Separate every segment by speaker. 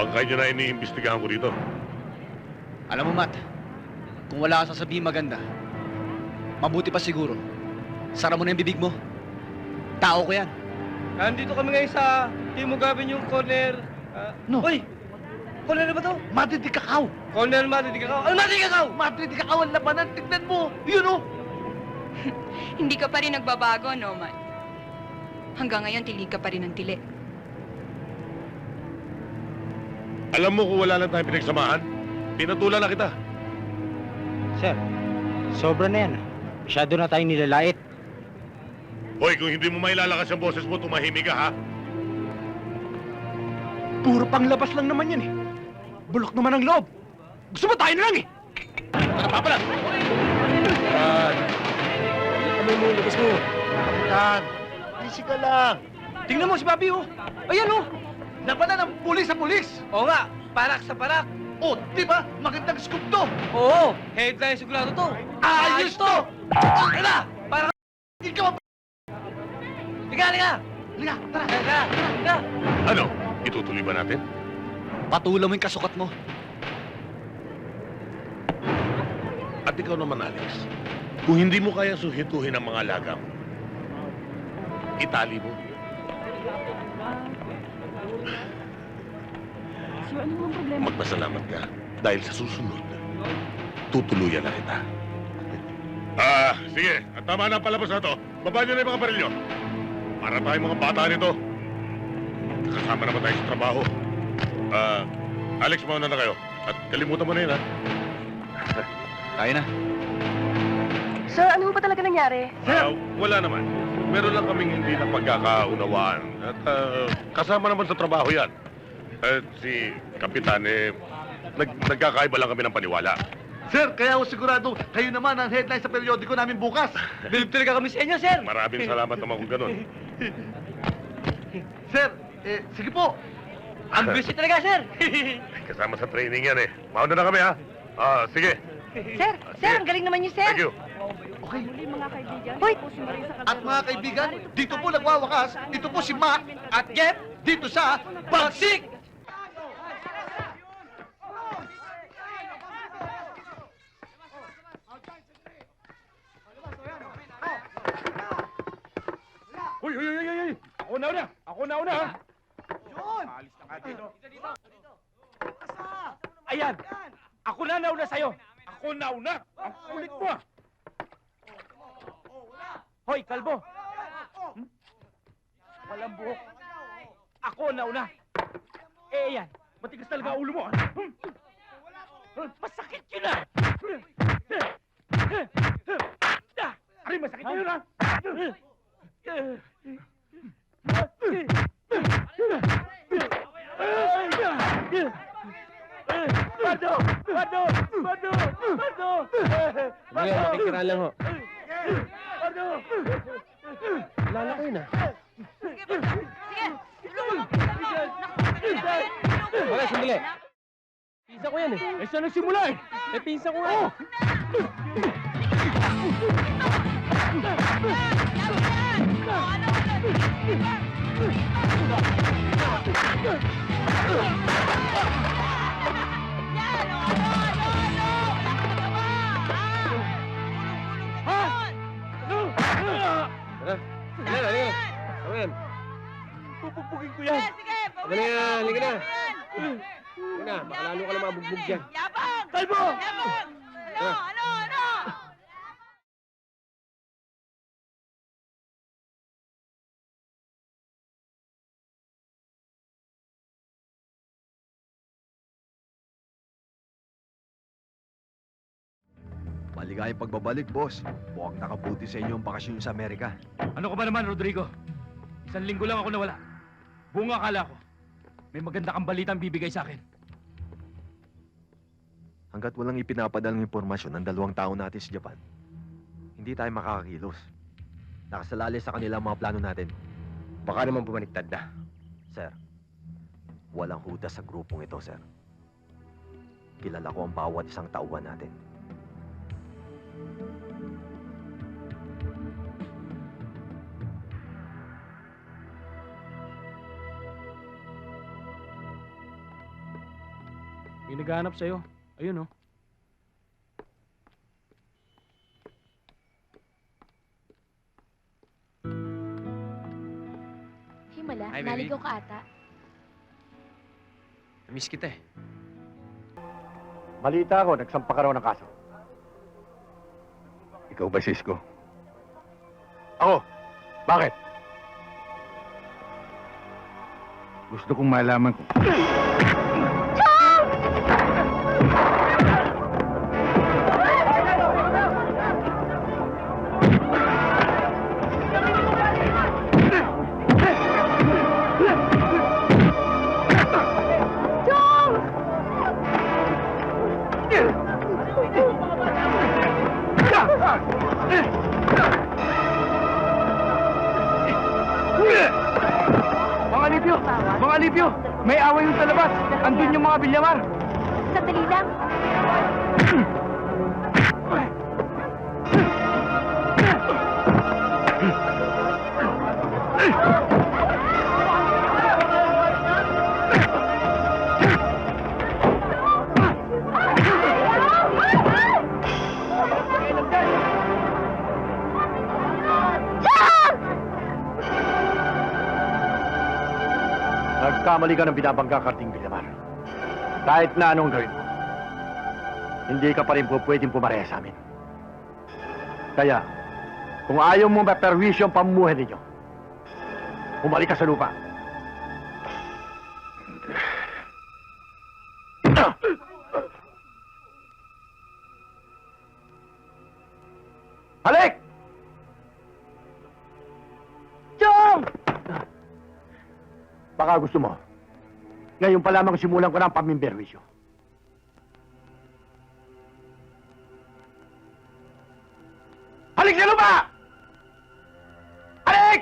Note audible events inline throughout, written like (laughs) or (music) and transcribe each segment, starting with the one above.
Speaker 1: Bangkay niyo na iniimbestigahan ko dito.
Speaker 2: Alam mo, Matt, kung wala kang sasabihin maganda, mabuti pa siguro. Sara mo na yung bibig mo. Tao ko yan.
Speaker 3: Nandito kami ngayon sa Timog Avenue Corner. ah,
Speaker 2: No.
Speaker 3: Uy! Corner na ba to?
Speaker 2: Madrid di kakao!
Speaker 3: Corner Madrid Kakao. Ano Madrid Kakao?
Speaker 2: Madrid di kakao ang labanan. Tignan mo! Yun oh! (laughs)
Speaker 4: Hindi ka pa rin nagbabago, no, Matt? Hanggang ngayon, tilig ka pa rin ng tili.
Speaker 1: Alam mo kung wala lang tayong pinagsamahan, pinatulan na kita.
Speaker 5: Sir, sobra na yan. Masyado na tayong nilalait.
Speaker 1: Hoy, kung hindi mo mailalakas ang boses mo, tumahimik ka, ha?
Speaker 2: Puro panglabas lang naman yan eh. Bulok naman ang loob. Gusto mo tayo na lang eh.
Speaker 1: Ano pa pala?
Speaker 2: Ano mo, labas mo. Kapitan, easy ka lang. Tingnan mo si Bobby oh. Ayan oh. Labanan ng pulis sa pulis.
Speaker 3: Oo nga, parak sa parak.
Speaker 2: Oh, di ba? Magandang scoop to.
Speaker 3: Oo, headline sigurado to.
Speaker 2: Ayos to!
Speaker 3: Ano na? Para
Speaker 2: Hindi ka map...
Speaker 3: Liga, liga!
Speaker 2: Liga, tara.
Speaker 3: Liga, liga!
Speaker 1: Ano? Itutuloy ba natin?
Speaker 2: Patulan mo yung kasukat mo.
Speaker 1: At ikaw naman, Alex. Kung hindi mo kaya suhituhin ang mga lagaw, itali mo. Magpasalamat ka dahil sa susunod, tutuluyan na kita. Ah, sige. At tama na ang palabas na to. Baba niyo na yung mga baril niyo. Para tayong mga bata nito. Kasama naman tayo sa trabaho. Ah, Alex, mauna na kayo. At kalimutan mo na yun, ha?
Speaker 2: Kaya na.
Speaker 6: Sir, ano ba talaga nangyari?
Speaker 1: Ah, wala naman. Meron lang kaming hindi na pagkakaunawaan. At ah, kasama naman sa trabaho yan. At si Kapitan, eh, nag nagkakaiba lang kami ng paniwala.
Speaker 2: Sir, kaya ako sigurado, kayo naman ang headline sa periodiko namin bukas.
Speaker 3: Bilib talaga kami sa inyo, sir!
Speaker 1: Maraming salamat naman kung ganun. (laughs)
Speaker 2: Sir, eh, sige po.
Speaker 3: Ang (laughs) busy talaga, sir!
Speaker 1: Kasama sa training yan eh. Mauna na kami ha. Ah, sige.
Speaker 6: Sir, sir, ang galing naman niyo, sir.
Speaker 1: Thank you.
Speaker 2: Okay.
Speaker 6: mga kaibigan. Hoy!
Speaker 2: At mga kaibigan, dito po nagwawakas, ito po si Mac
Speaker 3: At Jeff,
Speaker 2: dito sa
Speaker 3: Bagsik!
Speaker 5: Uy, uy, uy, uy, uy! Ako na una! Ako na una, ha? Yun! Alis na ka dito. Ayan! Ako na nauna sa'yo! Ako na una! Ang kulit mo, ah! Hoy, kalbo! Hmm? Walang buhok. Ako na una! Eh, yan! Matigas talaga ulo mo, ah! Hmm? Masakit yun, ah! Aray, masakit na yun, ah! Bado! Bado! Bado! Bado!
Speaker 7: Sige, makikira lang ho.
Speaker 5: Bado!
Speaker 7: Lala kayo na. Wala, sandali. Pinsa ko yan eh.
Speaker 5: Eh, saan nagsimula eh?
Speaker 7: Eh, pinsa ko nga. eh. Tara.
Speaker 5: Pupupugin ko yan!
Speaker 7: Halika na, halika na. Halika na, baka lalo ka na mabugbog dyan.
Speaker 5: Kalbo!
Speaker 7: Tara.
Speaker 8: Maligayang pagbabalik, boss. Mukhang nakabuti sa inyo ang bakasyon sa Amerika.
Speaker 5: Ano ka ba naman, Rodrigo? Isang linggo lang ako nawala. Bunga akala ko. May maganda kang balitang bibigay sa akin.
Speaker 8: Hanggat walang ipinapadalang impormasyon ng dalawang tao natin sa Japan, hindi tayo makakakilos. Nakasalali sa kanila ang mga plano natin.
Speaker 7: Baka naman bumaliktad na.
Speaker 8: Sir, walang huda sa grupong ito, sir. Kilala ko ang bawat isang tauhan natin.
Speaker 9: May naghahanap sa'yo. Ayun, oh.
Speaker 10: Himala,
Speaker 7: Hi, baby.
Speaker 10: naligaw ka ata.
Speaker 7: Namiss kita eh.
Speaker 11: Balita ako, nagsampa ka raw ng kaso.
Speaker 12: Ikaw ba, Cisco?
Speaker 11: Ako? Bakit?
Speaker 12: Gusto kong malaman kung...
Speaker 9: Mga alipyo! May away yung sa labas! Andun yung mga bilyamar!
Speaker 10: Sandali lang.
Speaker 11: Nagkamali ka ng binabangga karting Bilamar. Kahit na anong gawin mo, hindi ka pa rin po pwedeng pumareha sa amin. Kaya, kung ayaw mo maperwisyo ang pamumuhay ninyo, bumalik ka sa lupa. Halik!
Speaker 9: Chong!
Speaker 11: Baka gusto mo. Ngayon pa lamang simulan ko ng pamimberwisyo. Halik sa lupa! Halik!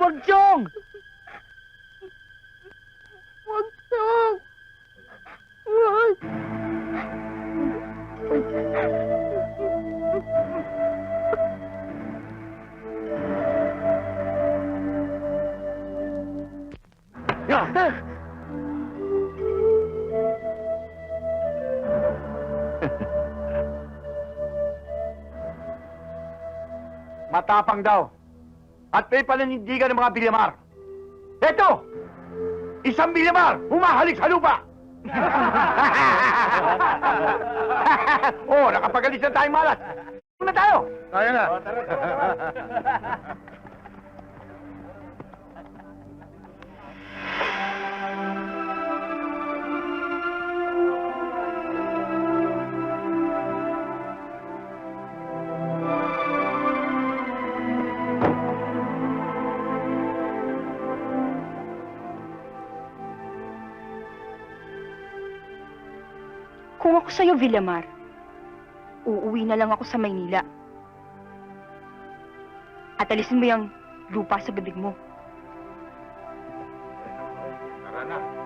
Speaker 9: Wag, Chong!
Speaker 11: Ya! (laughs) Matapang daw. At may pananindigan ng mga bilyamar. Eto! Isang bilyamar! Humahalik sa lupa! (laughs) oh, nakapagalis na tayong malas. na tayo!
Speaker 12: Kaya na.
Speaker 4: Ako sa'yo, Villamar, uuwi na lang ako sa Maynila. At alisin mo yung lupa sa bibig mo.
Speaker 12: Tara na.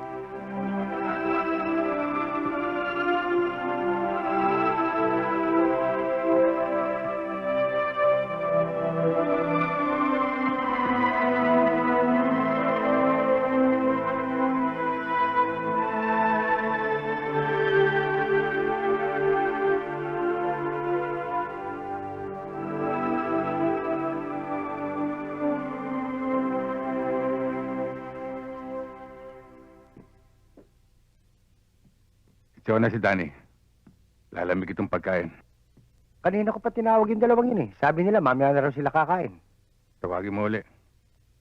Speaker 12: Ikaw na si Danny. Lalamig itong pagkain.
Speaker 13: Kanina ko pa tinawag yung dalawang yun eh. Sabi nila, mamaya na raw sila kakain.
Speaker 12: Tawagin mo uli.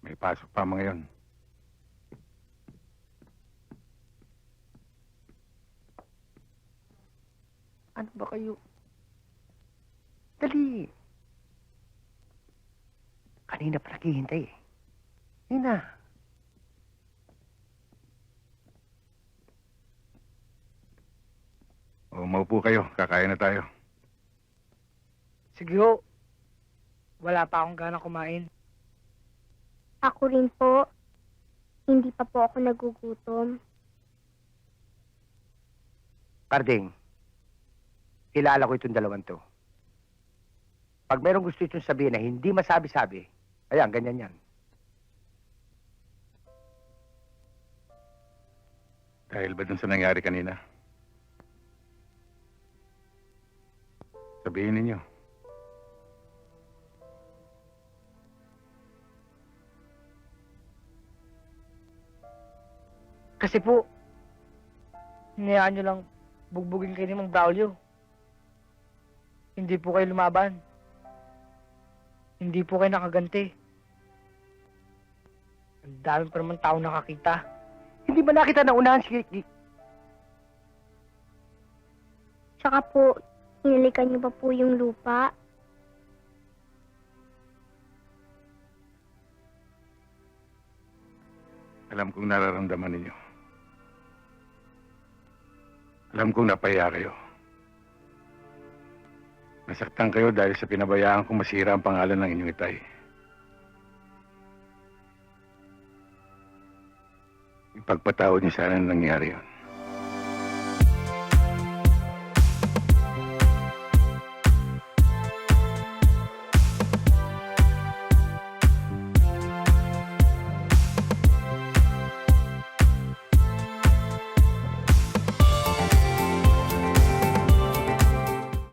Speaker 12: May pasok pa mga yon.
Speaker 13: Ano ba kayo? Dali. Kanina pa naghihintay eh. Yun na.
Speaker 12: O, maupo kayo. Kakain na tayo.
Speaker 9: Sige ho. Wala pa akong gana kumain.
Speaker 10: Ako rin po. Hindi pa po ako nagugutom.
Speaker 13: Karding, kilala ko itong dalawang to. Pag merong gusto itong sabihin na hindi masabi-sabi, ayan, ganyan yan.
Speaker 12: Dahil ba dun sa nangyari kanina? Sabihin ninyo.
Speaker 9: Kasi po, hinayaan nyo lang bugbugin kayo ni Mang Braulio. Hindi po kayo lumaban. Hindi po kayo nakaganti. Ang dami pa naman tao nakakita.
Speaker 13: Hindi ba nakita na unahan si... si-
Speaker 10: Tsaka po, hinalikan niyo pa po yung lupa.
Speaker 12: Alam kong nararamdaman ninyo. Alam kong napahiya kayo. Nasaktan kayo dahil sa pinabayaan kong masira ang pangalan ng inyong itay. Ipagpatawad niyo sana na nangyari yun.